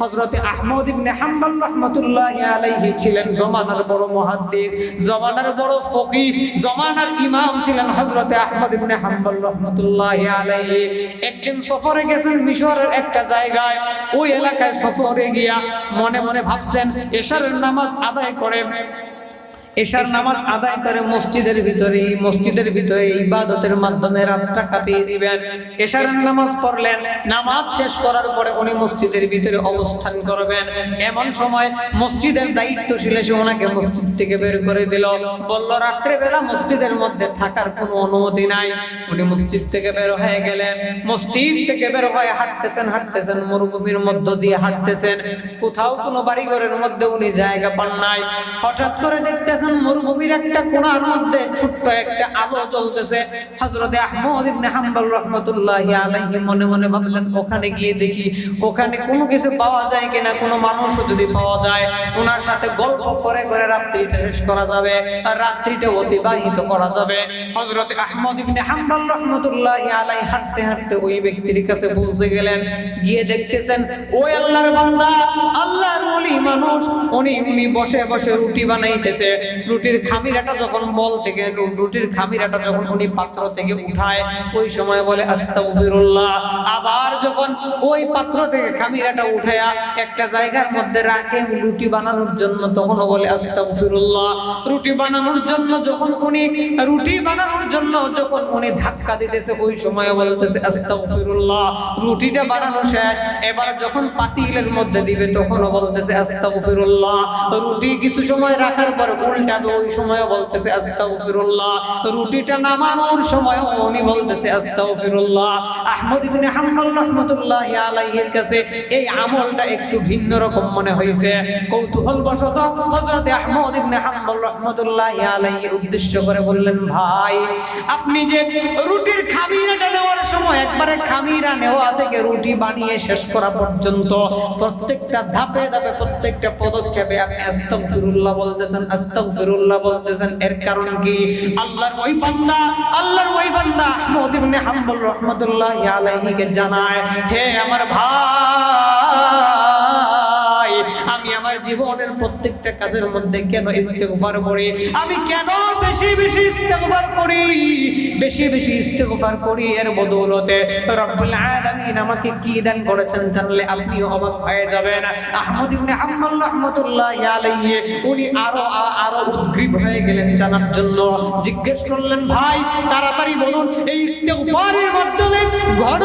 হযরতে আহমদ ইবনে হাম্বল রাহমাতুল্লাহি আলাইহি ছিলেন জমানার বড় মুহাদ্দিস, জমানার বড় ফকির জমানার ইমাম ছিলেন হযরতে আহমদ ইবনে হাম্বল রাহমাতুল্লাহি আলাইহি। একদিন সফরে গেছেন মিশরের একটা জায়গায়, ওই এলাকায় সফরে গিয়া মনে মনে ভাবছেন, এশারের নামাজ আদায় করে এশার নামাজ আদায় করে মসজিদের ভিতরে মসজিদের ভিতরে ইবাদতের মাধ্যমে রাতটা কাটিয়ে দিবেন। এশার নামাজ পড়লেন নামাজ শেষ করার পরে উনি মসজিদের ভিতরে অবস্থান করবেন। এমন সময় মসজিদের দায়িত্বশীল এসে ওনাকে মসজিদ থেকে বের করে দিল। বলল রাত্রে বেলা মসজিদের মধ্যে থাকার কোনো অনুমতি নাই। উনি মসজিদ থেকে বের হয়ে গেলেন। মসজিদ থেকে বের হয়ে হাঁটতেছেন হাঁটতেছেন মরুভূমির মধ্য দিয়ে হাঁটতেছেন। কোথাও কোনো বাড়িঘরের মধ্যে উনি জায়গা পান নাই। হঠাৎ করে দেখতেছেন মরুভূমির একটা কোণার মধ্যে ছোট্ট একটা আলো জ্বলতেছে। হযরতে আহমদ ইবনে হাম্বল রাহমাতুল্লাহি আলাইহি মনে মনে ভাবলেন, ওখানে গিয়ে দেখি, ওখানে কোনো কিছু পাওয়া যায় কিনা? কোনো মানুষও যদি পাওয়া যায়, ওনার সাথে গল্প করে করে রাত্রিটা শেষ করা যাবে, আর রাত্রিটা অতিবাহিত করা যাবে। হযরতে আহমদ ইবনে হাম্বল রাহমাতুল্লাহি আলাইহি হাঁটতে হাঁটতে ওই ব্যক্তির কাছে পৌঁছে গেলেন। গিয়ে দেখতেছেন ওই আল্লাহর বান্দা, আল্লাহর ওলি মানুষ। উনি উনি বসে বসে রুটি বানাইতেছে। রুটির খামিরাটা যখন বল থেকে রুটির খামিরাটা যখন উনি পাত্র থেকে উঠায়, ওই সময় বলে, আস্তাগফিরুল্লাহ। আবার যখন ওই পাত্র থেকে খামিরাটা উঠায়া একটা জায়গার মধ্যে রাখে, রুটি বানানোর জন্য, তখনও বলে, আস্তাগফিরুল্লাহ। রুটি বানানোর জন্য যখন উনি, রুটি বানানোর জন্য যখন উনি ধাক্কা দিতেছে, ওই সময় বলতেছে, আস্তাগফিরুল্লাহ। রুটিটা বানানো শেষ। এবার যখন পাতিলের মধ্যে দিবে, তখনও বলতেছে, আস্তাগফিরুল্লাহ। রুটি কিছু সময় রাখার পর ওই সময় বলতেছে, আস্তাগফিরুল্লাহ। রুটিটা নামানোর সময় উনি বলতেছে, আস্তাগফিরুল্লাহ। আহমদ ইবনে আলাইহির কাছে এই আমলটা একটু ভিন্ন রকম মনে হয়েছে। কৌতূহল বশত হযরত আহমদ ইবনে আলাইহি উদ্দেশ্য করে বললেন, ভাই, আপনি যে রুটির সময় একবারে খামিরা নেওয়া থেকে রুটি বানিয়ে শেষ করা পর্যন্ত প্রত্যেকটা ধাপে ধাপে প্রত্যেকটা পদক্ষেপে আপনি আস্তাগফিরুল্লাহ বলতেছেন আস্তাগফিরুল্লাহ বলতেছেন। এর কারণ কি? আল্লাহর ওই বান্দা, আল্লাহর ওই বান্দা আহমদ ইবনে হাম্বল রাহমাতুল্লাহি আলাইহিকে জানায়, হে আমার ভাই! আমার জীবনের প্রত্যেকটা কাজের মধ্যে কেন ইস্তেগফার করি? আমি কেন বেশি বেশি ইস্তেগফার করি? বেশি বেশি ইস্তেগফার করি এর বদৌলতে। রব্বুল আলামিন আমাকে কি দান করেছেন জানলে আপনিও অবাক হয়ে যাবেন। আহমদ ইবনে হাম্বল রাহমাতুল্লাহি আলাইহি, উনি আরও আরও উদ্গ্রীব হয়ে গেলেন জানার জন্য। জিজ্ঞেস করলেন, ভাই, তাড়াতাড়ি বলুন, এই ইস্তেগফারের মাধ্যমে ঘন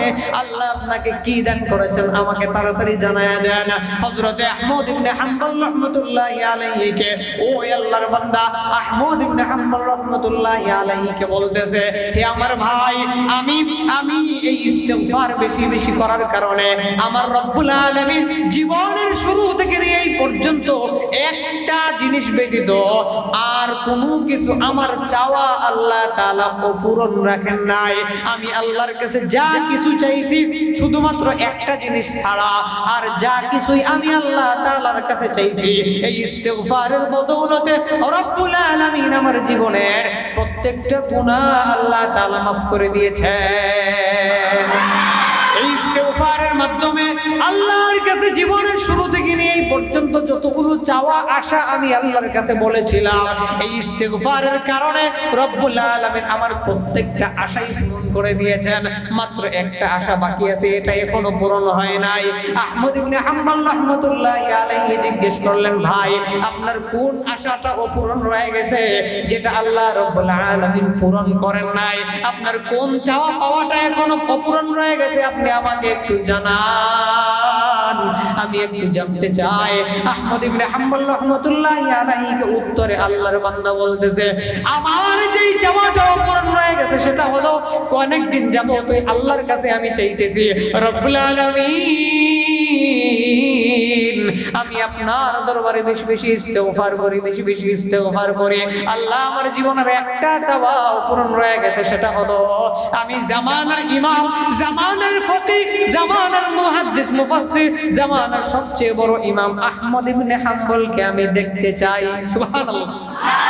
মাধ্যমে আল্লাহ আপনাকে কি দান করেছেন আমাকে তাড়াতাড়ি জানায়া দেন। হযরতে আহমদ ইবনে হাম্বল রাহমাতুল্লাহি আলাইহিকে, ও আল্লাহর বান্দা, আহমদ ইবনে হাম্বল রাহমাতুল্লাহি আলাইহিকে বলতেছে, হে আমার ভাই, আমি আমি এই ইস্তেগফার বেশি বেশি করার কারণে আমার রব্বুল আলামিন জীবনের শুরু থেকে এই পর্যন্ত একটা জিনিস ব্যতীত আর কোনো কিছু আমার চাওয়া আল্লাহ তাআলা অপূরণ রাখেন নাই। আমি আল্লাহর কাছে যা কিছু চাইছি, শুধুমাত্র একটা জিনিস ছাড়া আর যা কিছুই আমি আল্লাহ তাআলার কাছে চাইছি, এই ইস্তেগফারের বদৌলতে রব্বুল আলামিন আমার জীবনের প্রত্যেকটা গুনাহ আল্লাহ তাআলা মাফ করে দিয়েছে ইস্তেগফারের মাধ্যমে আল্লাহর কাছে জীবনের শুরু থেকে নিয়ে এই পর্যন্ত যতগুলো চাওয়া, আশা আমি আল্লাহর কাছে বলেছিলাম, এই ইস্তেগফারের কারণে রব্বুল আলামিন আমার প্রত্যেকটা আশাই পূরণ করে দিয়েছেন। মাত্র একটা আশা বাকি আছে, এটা এখনও পূরণ হয় নাই। আহমদ ইবনে হাম্বল রাহমাতুল্লাহি আলাইহি জিজ্ঞেস করলেন, ভাই, আপনার কোন আশাটা অপূরণ রয়ে গেছে? যেটা আল্লাহ রব্বুল আলামিন পূরণ করেন নাই। আপনার কোন চাওয়া পাওয়াটা এখনও অপূরণ রয়ে গেছে? আপনি আমাকে একটু জানান। আমি একটু জানতে চাই। আহমদ ইবনে হাম্বল রহমতুল্লাহ আলাইহিকে উত্তরে আল্লাহর বান্দা বলতেছে, আমার যেই জামাটা অপূরণ রয়ে গেছে, সেটা হলো অনেক দিন যাবত তুই আল্লাহর কাছে আমি চাইতেছি। রব্বুল আলামিন আমি আপনার দরবারে বেশি বেশি ইস্তেগফার করি, বেশি বেশি ইস্তেগফার করি। আল্লাহ আমার জীবনের একটা চাওয়া পূরণ হয়ে গেছে, সেটা হলো আমি জামানার ইমাম, জামানার ফকিহ, জামানার মুহাদ্দিস, মুফাসসির, জামানার সবচেয়ে বড় ইমাম আহমদ ইবনে হাম্বলকে আমি দেখতে চাই। সুবহানাল্লাহ।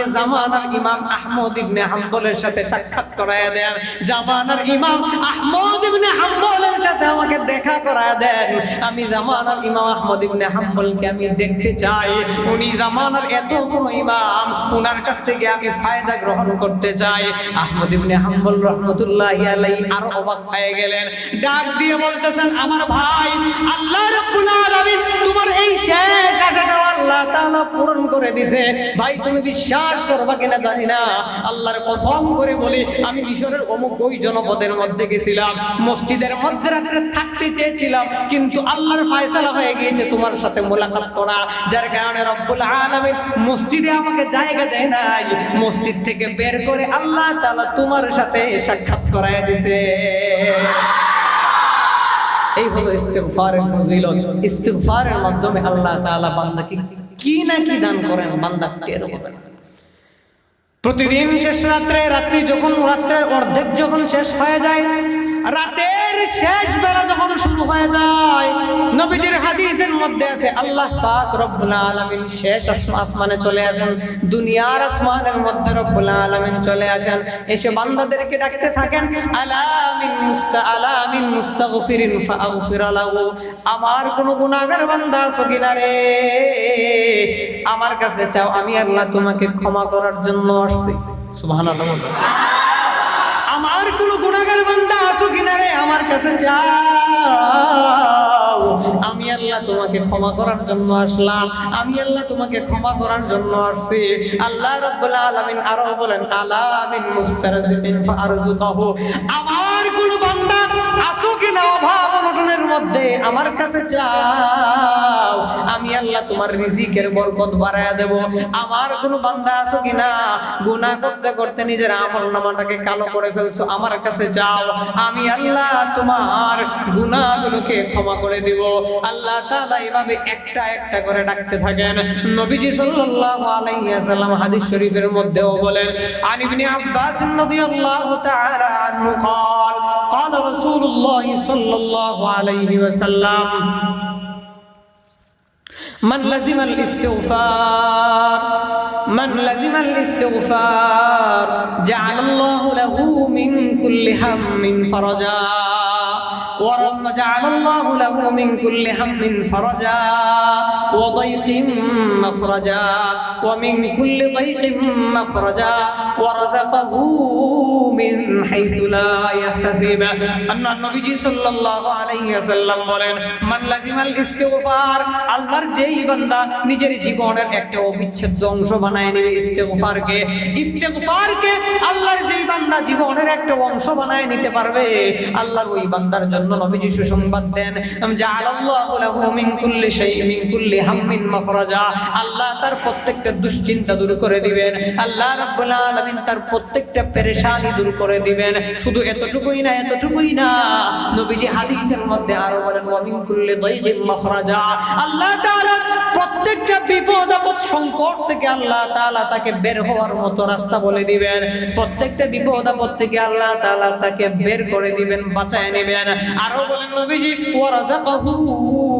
আমাকে জামানার ইমাম আহমদ ইবনে হাম্বলের সাথে সাক্ষাৎ করায়া দেন। জামানার ইমাম আহমদ ইবনে হাম্বলের সাথে আমাকে দেখা করায়া দেন। আমি জামানার ইমাম আহমদ ইবনে হাম্বলকে আমি দেখতে চাই। উনি জামানার এত বড় ইমাম, উনার কাছ থেকে আমি ফায়দা গ্রহণ করতে চাই। আহমদ ইবনে হাম্বল রহমতুল্লাহি আলাইহি আরও অবাক হয়ে গেলেন। ডাক দিয়ে বলতেছেন, আমার ভাই, আল্লাহ রাব্বুল আলামিন তোমার এই শেষ আশাটা আল্লাহ তাআলা পূরণ করে দিছে। ভাই, তুমি বিশ্বাস করবা কিনা জানি না। আল্লাহর কসম করে বলি, আমি মিশরের অমুক ওই জনপদের মধ্যে গেছিলাম, মসজিদের মধ্যে রাত্রে থাকতে চেয়েছিলাম, কিন্তু আল্লাহর ফয়সালা হয়ে গিয়েছে তোমার সাথে মোলাকাত করা, যার কারণে রব্বুল আলামিন মসজিদে আমাকে জায়গা দেয় নাই। মসজিদ থেকে বের করে আল্লাহ তাআলা তোমার সাথে সাক্ষাৎ করায় দিছে। এই হলো ইস্তেগফারের ফজিলত। ইস্তেগফারের মাধ্যমে আল্লাহ তাআলা বান্দাকে কি না কি দান করেন, বান্দা টের পাবে না। প্রতিদিন শেষ রাত্রে রাত্রি যখন রাত্রের অর্ধেক যখন শেষ হয়ে যায় রাতের শেষ বেলা যখন শুরু হয়ে যায় নবীজির হাদিসের মধ্যে আছে আল্লাহ পাক রব্বুল আলামিন শেষ আসমানে চলে আসেন দুনিয়ার আসমানের মধ্যে রব্বুল আলামিন চলে আসেন। এসে বান্দাদেরকে ডাকতে থাকেন আলামিন মুস্তা আলামিন মুস্তাগফিরিন ফাগফির লাহু। আমার কোন গুনাহগার বান্দা আছো কিনা রে? আমার কাছে চাও আমি আল্লাহ তোমাকে ক্ষমা করার জন্য আসছি। সুবহানাল্লাহ। আমার কোন আমার কাছে চাও। আমি আল্লাহ তোমাকে ক্ষমা করার জন্য আসলাম। আমি আল্লাহ তোমাকে ক্ষমা করার জন্য আসছি। আল্লাহ রাব্বুল আলামিন আরও বলেন আলামিন মুস্তারাজিন ফারজুকাহু আমার কোন বান্দা আছো কিনা অভাব অনটনের মধ্যে আমার কাছে চাও আমি আল্লাহ তোমার রিজিকের বরকত বাড়ায়া দেব আমার কোন বান্দা আছো কিনা গুনাহ করতে করতে নিজের আমল নামাটাকে কালো করে ফেলছো আমার কাছে চাও আমি আল্লাহ তোমার গুনাহগুলোকে ক্ষমা করে দিব আল্লাহ তাআলা এভাবে একটা একটা করে ডাকতে থাকেন নবীজি সাল্লাল্লাহু আলাইহি ওয়াসাল্লাম হাদিস শরীফের মধ্যেও বলেন আন ইবনে আব্বাস রাদিয়াল্লাহু তাআলা আনহু قال قال رسول الله صلى الله عليه وسلم من لزم الاستغفار من لزم الاستغفار جعل الله له من كل هم فرجا ورب جعل الله له من كل هم فرجا وضيق مخرجا ومن كل ضيق مخرجا ورزقه من حيث لا يحتسب أن النبي صلى الله عليه وسلم বলেন মান লাজিমাল ইস্তিগফার আল্লাহর যেই বান্দা নিজের জীবনের একটা অবিচ্ছেদ্য অংশ বানায় নেবে ইস্তেগফারকে ইস্তেগফারকে আল্লাহর যেই বান্দা জীবনের একটা অংশ বানায় নিতে পারবে আল্লাহর ওই বান্দার জন্য নবীজি সুসংবাদ দেন জাআলাল্লাহু লাহু মিন কুল্লি শাই মিন কুল্লি হাম্মিন মাখরাজা আল্লাহ তার প্রত্যেকটা দুশ্চিন্তা দূর করে দিবেন আল্লাহ রাব্বুল আলামিন তার প্রত্যেকটা পেরেশানি দূর করে দিবেন। শুধু এতটুকুই না এতটুকুই না। নবীজি হাদিসের মধ্যে আরও বলেন ওয়া মিন কুল্লি দাইগিন মাখরাজা। আল্লাহ তাআলা প্রত্যেকটা বিপদ, আপদ, সংকট থেকে আল্লাহ তাআলা তাকে বের হওয়ার মতো রাস্তা বলে দিবেন। প্রত্যেকটা বিপদ, আপদ থেকে আল্লাহ তাআলা তাকে বের করে দিবেন, বাঁচায় নেবেন। আরও বলেন নবীজি ওয়ারাযাকাহু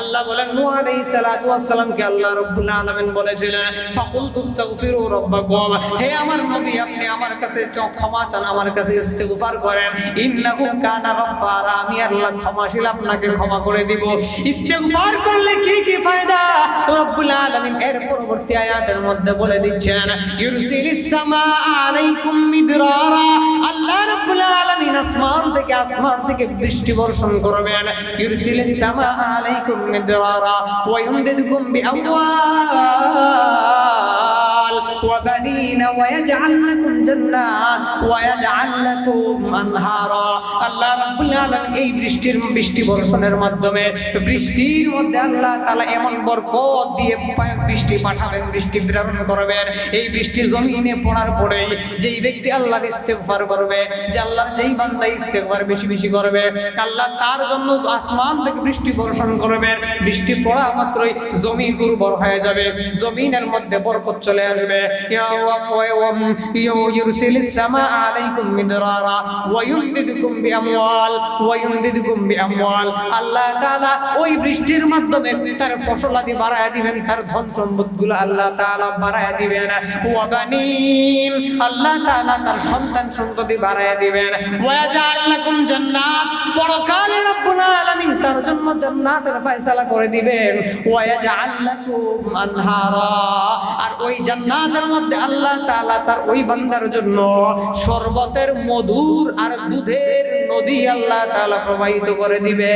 আল্লাহ বলেন, নূহ আলাইহিস সালাতু ওয়াস সালামকে আল্লাহ রাব্বুল আলামিন বলেছিলেন ফাকুল তুস্তাগফিরু রাব্বাকুম হে আমার নবী, আপনি আমার কাছে ক্ষমা চান, আমার কাছে ইস্তেগফার করেন। ইন্নাহু কানা গাফফারা, আমি আল্লাহ ক্ষমাশীল আপনাকে ক্ষমা করে দিব। ইস্তেগফার করলে কি কি ফায়দা? রব্বুল আলামিন এর পরবর্তী আয়াতের মধ্যে বলে দিচ্ছেন, ইউরসিলিস সামা আলাইকুম মিদরারা আল্লাহ রাব্বুল আলামিন আসমান থেকে আসমান থেকে বৃষ্টি বর্ষণ করবেন। ইউরসিলিস সামা আলাইকুম মিদরারা ওয়া ইউমদিদুকুম বিআমওয়াল وبنين ويجعل لكم جنات ويجعل لكم أنهارا আল্লাহ রাব্বুল আলামিন এই বৃষ্টির বৃষ্টি বর্ষণের মাধ্যমে বৃষ্টির মধ্যে আল্লাহ তাআলা এমন বরকত দিয়ে পা- বৃষ্টি পাঠাবেন বৃষ্টি প্রেরণ করবেন এই বৃষ্টি জমিনে পড়ার পরে যেই ব্যক্তি আল্লাহর ইস্তেগফার করবে যে আল্লাহর যেই বান্দা ইস্তেগফার বেশি বেশি করবে আল্লাহ তার জন্য আসমান থেকে বৃষ্টি বর্ষণ করবেন বৃষ্টি পড়া মাত্রই জমিন উর্বর হয়ে যাবে জমিনের মধ্যে বরকত চলে আসবে ইউরসিলিস সামা আলাইকুম মিদরারা ওয়া ইউমদিদুকুম বিআমওয়াল ওয়া ইউমদিদুকুম বিআমওয়াল আল্লাহ তাআলা ওই বৃষ্টির মাধ্যমে তার ফসলাদি বাড়ায় দিবেন তার ধন সম্পদগুলো আল্লাহ তাআলা বাড়ায় দিবেন ওয়া বানিন আল্লাহ তাআলা তার সন্তান সন্ততি বাড়ায় দিবেন ওয়া ইয়াজআল লাকুম জান্নাত পরকালে রব্বুল আলামিন তার জন্য জান্নাতের ফয়সালা করে দিবেন ওয়া ইয়াজআল লাকুম আনহারা আর ওই জান্নাতের মধ্যে আল্লাহ তাআলা তার ওই বান্দার জন্য শরবতের মধুর আর দুধের নদী আল্লাহ তাআলা প্রবাহিত করে দিবে